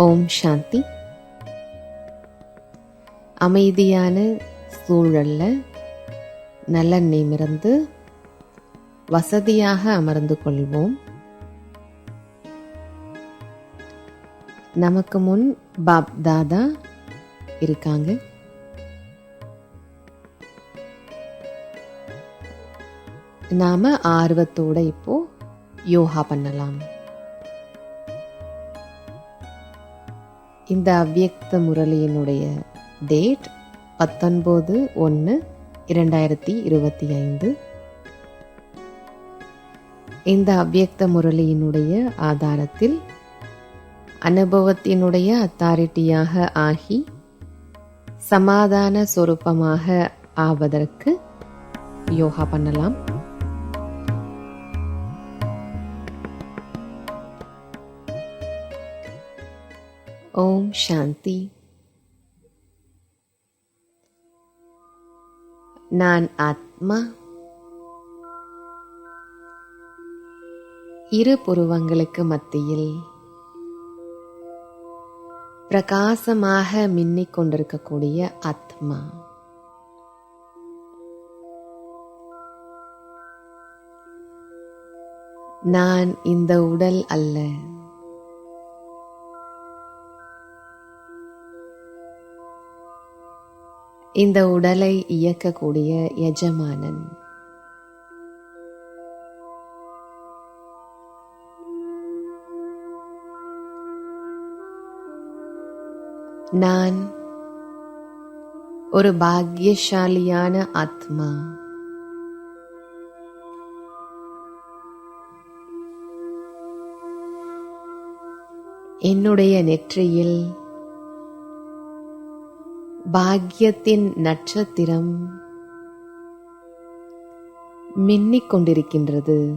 ஓம் சாந்தி. அமைதியான சூழல்ல நல்ல நிமிர்ந்து வசதியாக அமர்ந்து கொள்வோம். நமக்கு முன் பாப் தாதா இருக்காங்க. நாம ஆர்வத்தோட இப்போ யோகா பண்ணலாம். இந்த அவ்வியக்த முரளியினுடைய டேட் பத்தொன்பது ஒன்று இரண்டாயிரத்தி இருபத்தி ஐந்து. இந்த அவ்வியக்த முரளியினுடைய ஆதாரத்தில் அனுபவத்தினுடைய அத்தாரிட்டியாக ஆகி சமாதான சொரூபமாக ஆவதற்கு யோகா பண்ணலாம். ஓம் சாந்தி. நான் ஆத்மா. இரு புருவங்களுக்கு மத்தியில் பிரகாசமாக மின்னிக் கொண்டிருக்கக்கூடிய ஆத்மா. நான் இந்த உடல் அல்ல. இந்த உடலை இயக்கக்கூடிய எஜமானன். நான் ஒரு பாக்கியசாலியான ஆத்மா. என்னுடைய நெற்றியில் பாக்கியத்தின் நட்சத்திரம். மின்னிக் கொண்டிருக்கின்றது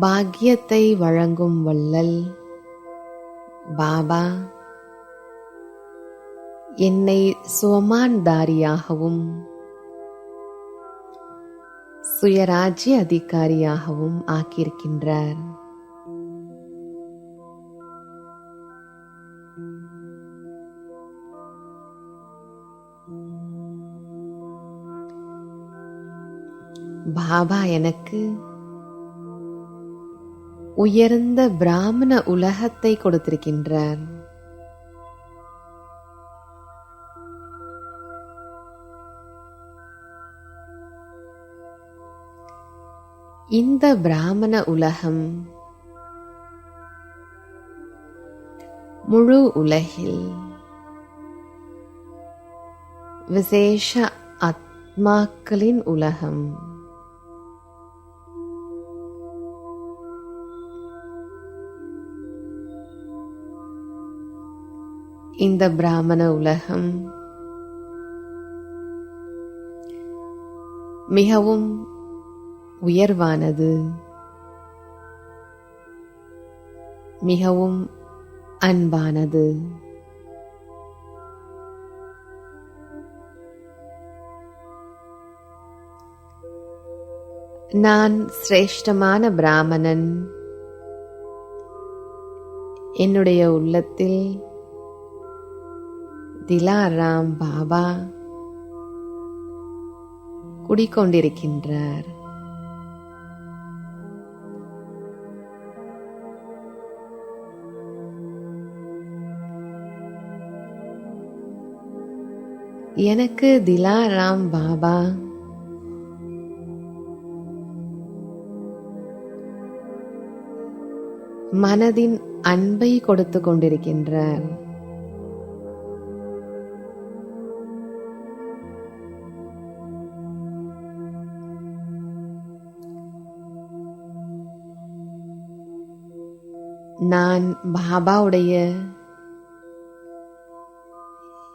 பாக்கியத்தை வழங்கும் வள்ளல் பாபா என்னை சுவமான்தாரியாகவும் சுயராஜ்ய அதிகாரியாகவும் ஆக்கியிருக்கின்றார். பாபா எனக்கு உயர்ந்த பிராமண உலகத்தை கொடுத்திருக்கின்றார். இந்த பிராமண உலகம் முழு உலகில் விசேஷ ஆத்மாக்களின் உலகம். இந்த பிராமண உலகம் மிகவும் உயர்வானது. மிகவும் அன்பானது. நான் சிரேஷ்டமான பிராமணன். என்னுடைய உள்ளத்தில் திலாராம் பாபா குடிக்கொண்டிருக்கின்றார். எனக்கு திலாராம் பாபா. மனதின் அன்பை கொடுத்து கொண்டிருக்கின்றார். நான் பாபாவுடைய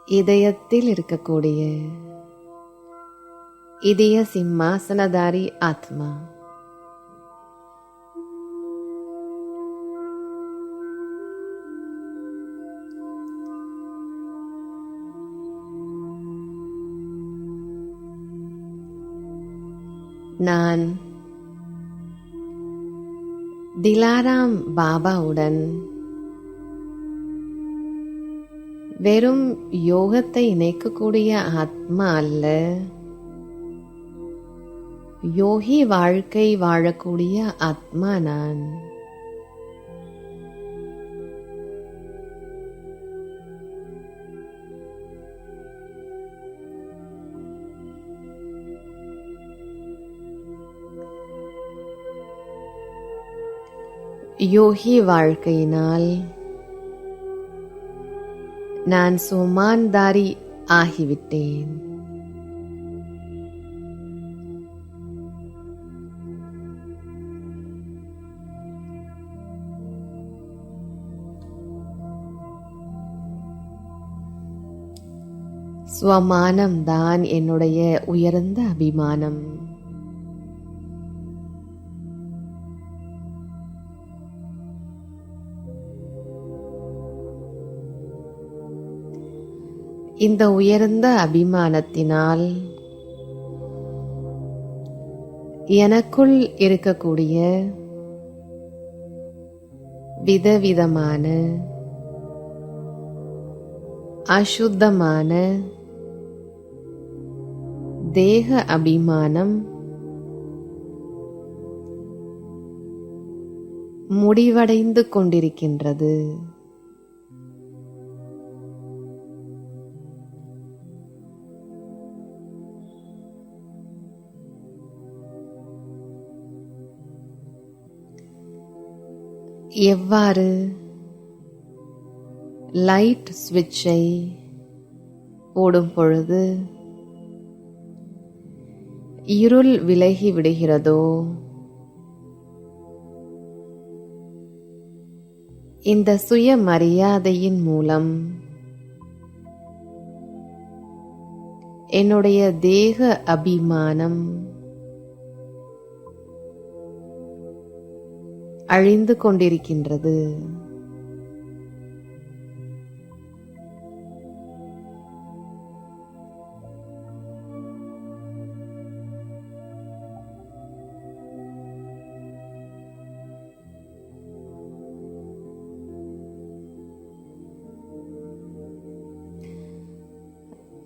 இதயத்தில் இருக்கக்கூடிய இதய சிம்மாசனதாரி ஆத்மா. நான் திலாராம் பாபாவுடன் வெறும் யோகத்தை இணைக்கக்கூடிய ஆத்மா அல்ல. யோகி வாழ்க்கை வாழக்கூடிய ஆத்மா நான். யோகி வாழ்க்கையினால் நான் சுமான்தாரி ஆகிவிட்டேன். ஸ்வமானம் தான் என்னுடைய உயர்ந்த அபிமானம். இந்த உயர்ந்த அபிமானத்தினால் எனக்குள் இருக்கக்கூடிய விதவிதமான அசுத்தமான தேக அபிமானம் முடிவடைந்து கொண்டிருக்கின்றது. எவ்வாறு? லைட் ஸ்விட்சை போடும் பொழுது இருள் விலகி விடுகிறதோ? இந்த சுய மரியாதையின் மூலம் என்னுடைய தேக அபிமானம் அழிந்து கொண்டிருக்கின்றது.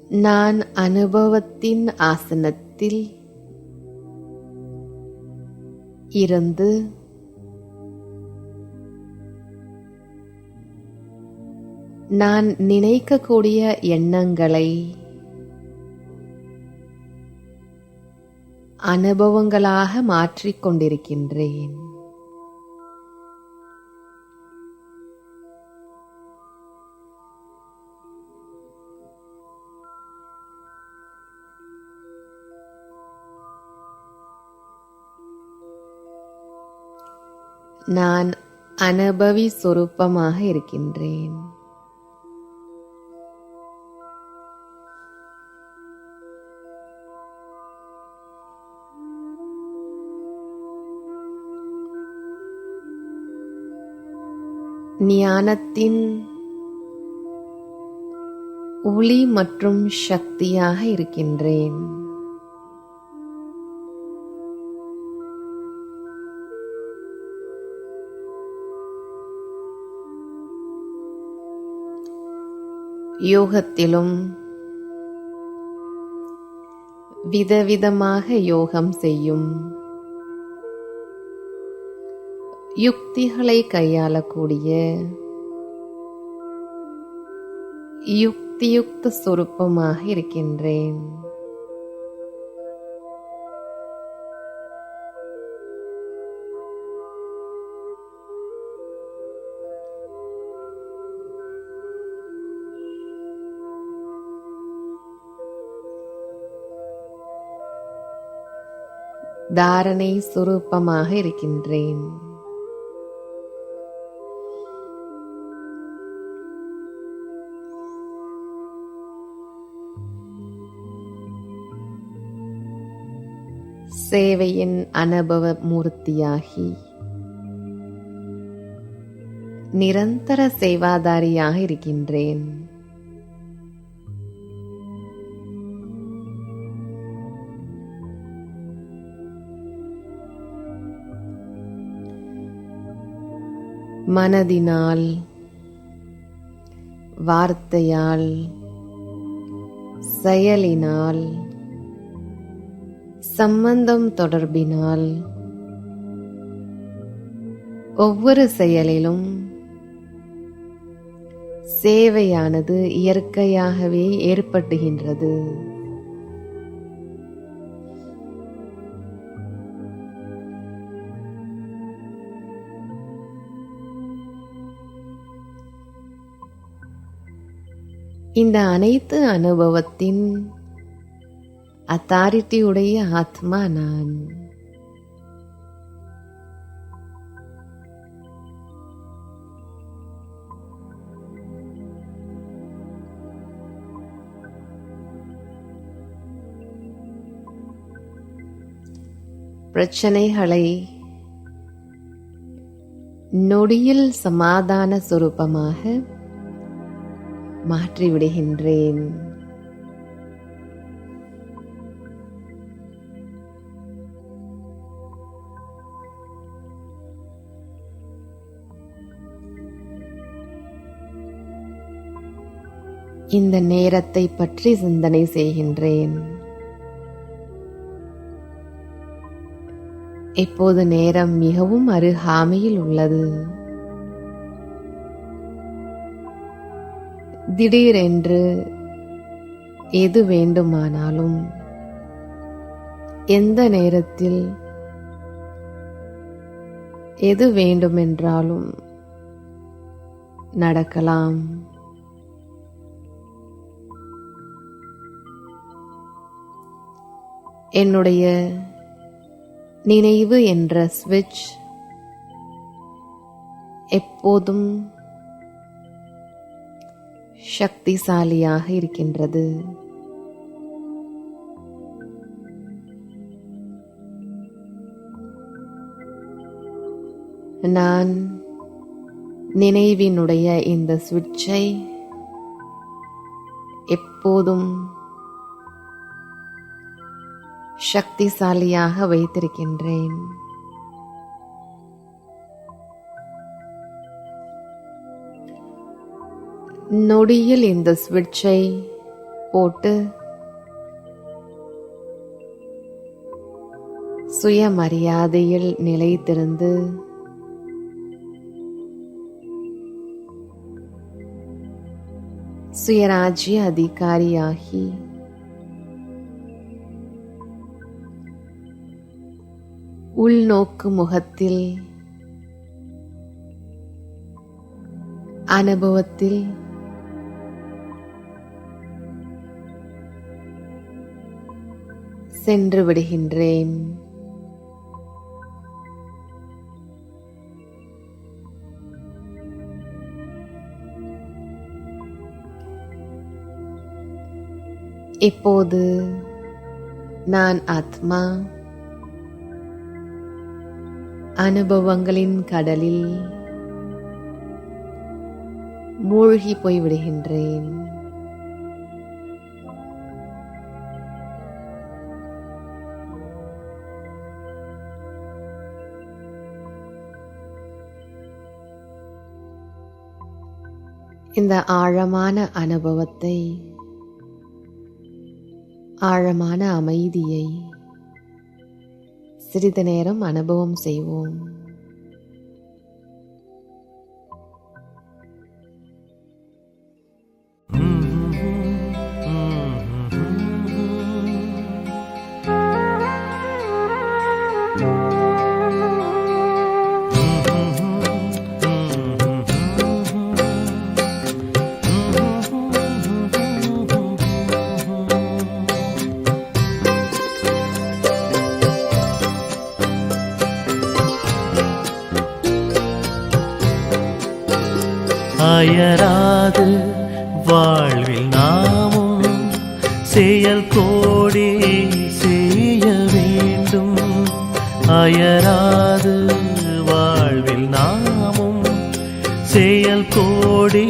நான் அனுபவத்தின் ஆசனத்தில் இருந்து நான் நினைக்கக்கூடிய எண்ணங்களை அனுபவங்களாக மாற்றிக் கொண்டிருக்கின்றேன். நான் அனுபவி சொரூபமாக இருக்கின்றேன். ஞானத்தின் ஒளி மற்றும் சக்தியாக இருக்கின்றேன். யோகத்திலும் விதவிதமாக யோகம் செய்யும். யுக்திகளை கையாளக்கூடிய யுக்தியுக்த சொரூபமாக இருக்கின்றேன். தாரணை சுரூபமாக இருக்கின்றேன். சேவையின் அனுபவ மூர்த்தியாகி. நிரந்தர சேவாதாரியாக இருக்கின்றேன். மனதினால் வார்த்தையால் செயலினால் சம்பந்தம் தொடர்பினால் ஒவ்வொரு செயலிலும் சேவையானது இயற்கையாகவே ஏற்பட்டுகின்றது. இந்த அனைத்து அனுபவத்தின் அத்தாரிட்டியுடைய ஆத்மா நான். பிரச்சனைகளை நொடியில் சமாதான சுரூபமாக மாற்றிவிடுகின்றேன். இந்த நேரத்தை பற்றி சிந்தனை செய்கின்றேன். இப்போது நேரம் மிகவும் அருகாமையில் உள்ளது. திடீரென்று எது வேண்டுமானாலும் எந்த நேரத்தில் எது வேண்டுமென்றாலும் நடக்கலாம். என்னுடைய நினைவு என்ற ஸ்விட்ச் எப்போதும் சக்திசாலியாக இருக்கின்றது. நான் நினைவினுடைய இந்த சுவிட்சை எப்போதும் சக்திசாலியாக வைத்திருக்கின்றேன். நொடியில் இந்த ஸ்விட்சை போட்டு சுயமரியாதையில் நிலைத்திருந்து சுயராஜ்ய அதிகாரியாகி உள்நோக்கு முகத்தில் அனுபவத்தில் சென்று விடுகின்றேன். இப்போது நான் ஆத்மா அனுபவங்களின் கடலில் மூழ்கி போய் விடுகின்றேன் இந்த ஆழமான அனுபவத்தை ஆழமான அமைதியை சிறிது நேரம் அனுபவம் செய்வோம். அயராது வாழ்வில் நாமும் செயல் கோடி செய்ய வேண்டும். அயராது வாழ்வில் நாமும் செயல் கோடி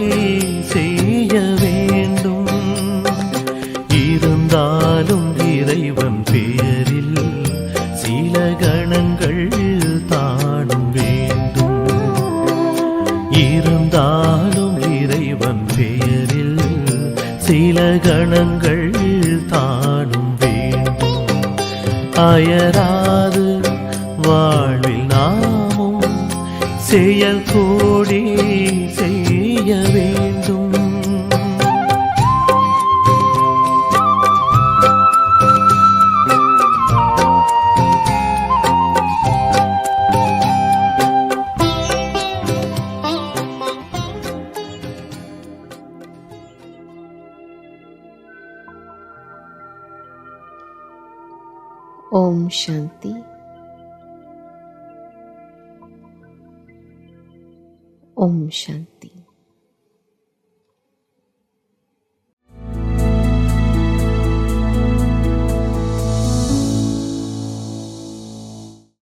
整个 ஓம் சாந்தி ஓம் சாந்தி